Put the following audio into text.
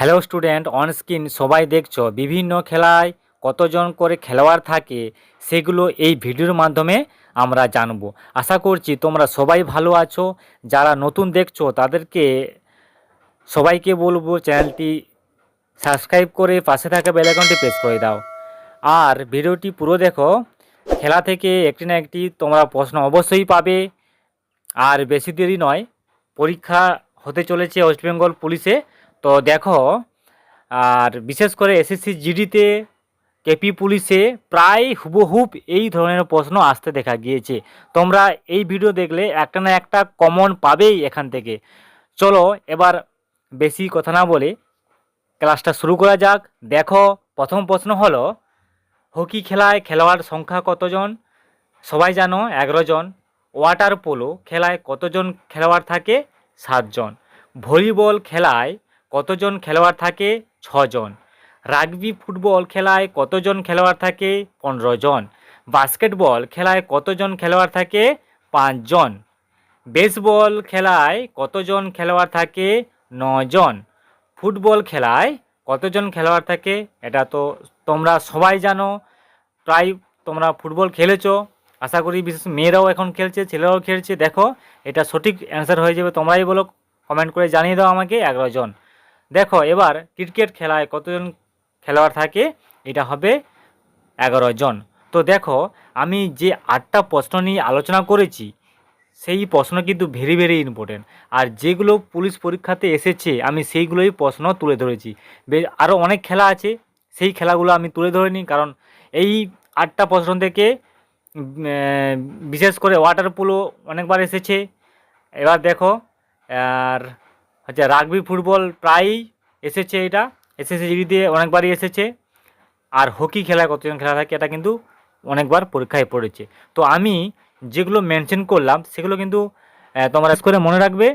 Hello student on screen সবাই দেখছ, বিভিন্ন খেলায় কতজন করে খেলোয়াড় থাকে, সেগুলো এই ভিডিওর মাধ্যমে আমরা জানব। আশা করছি তোমরা সবাই ভালো আছো, যারা নতুন দেখছ তাদেরকে সবাইকে বলব চ্যানেলটি সাবস্ক্রাইব করে পাশে থাকা বেল আইকনটি প্রেস করে দাও। আর ভিডিওটি পুরো দেখো, খেলা থেকে একটি না একটি তোমরা প্রশ্ন অবশ্যই পাবে। আর বেশি দেরি নয়, পরীক্ষা হতে চলেছে ওয়েস্ট বেঙ্গল পুলিশে তো দেখো, আর বিশেষ করে এসএসসি জিডিতে কেপি পুলিশে প্রায় হুবহুব এই ধরনের প্রশ্ন আসতে দেখা গিয়েছে। তোমরা এই ভিডিও দেখলে একটা না একটা কমন পাবেই এখান থেকে। চলো এবার বেশি কথা না বলে ক্লাসটা শুরু করা যাক। দেখো, প্রথম প্রশ্ন হলো, হকি খেলায় খেলোয়াড় সংখ্যা কতজন? সবাই জানো, এগারো জন। ওয়াটার পোলো খেলায় কতজন খেলোয়াড় থাকে? সাতজন ভলিবল খেলায় কতজন খেলোয়াড় থাকে? ছজন। রাগবি ফুটবল খেলায় কতজন খেলোয়াড় থাকে? পনেরো জন বাস্কেটবল খেলায় কতজন খেলোয়াড় থাকে? পাঁচজন। বেসবল খেলায় কতজন খেলোয়াড় থাকে? নজন। ফুটবল খেলায় কতজন খেলোয়াড় থাকে? এটা তো তোমরা সবাই জানো। প্রায় তোমরা ফুটবল খেলেছো। আশা করি বিশেষ মেয়েরাও এখন খেলছে, ছেলেরাও খেলছে। দেখো, এটা সঠিক অ্যান্সার হয়ে যাবে। তোমরাই বলো কমেন্ট করে জানিয়ে দাও আমাকে, এগারো জন। দেখো, এবার ক্রিকেট খেলায় কতজন খেলোয়াড় থাকে? এটা হবে এগারো জন। তো দেখো, আমি যে আটটা প্রশ্ন নিয়ে আলোচনা করেছি, সেই প্রশ্ন কিন্তু ভেরি ভেরি ইম্পর্টেন্ট আর যেগুলো পুলিশ পরীক্ষাতে এসেছে, আমি সেইগুলোই প্রশ্ন তুলে ধরেছি। আরও অনেক খেলা আছে, সেই খেলাগুলো আমি তুলে ধরিনি, কারণ এই আটটা প্রশ্ন থেকে বিশেষ করে ওয়াটার পোলো অনেকবার এসেছে। এবার দেখো, আর হচ্ছে রাগবি ফুটবল প্রায়ই এসেছে এটা। এসেছে জিডিতে অনেকবারই এসেছে। আর হকি খেলা কতজন খেলা থাকে এটা কিন্তু অনেকবার পরীক্ষায় পড়েছে। তো আমি যেগুলো মেনশন করলাম, সেগুলো কিন্তু তোমরা করে মনে রাখবে।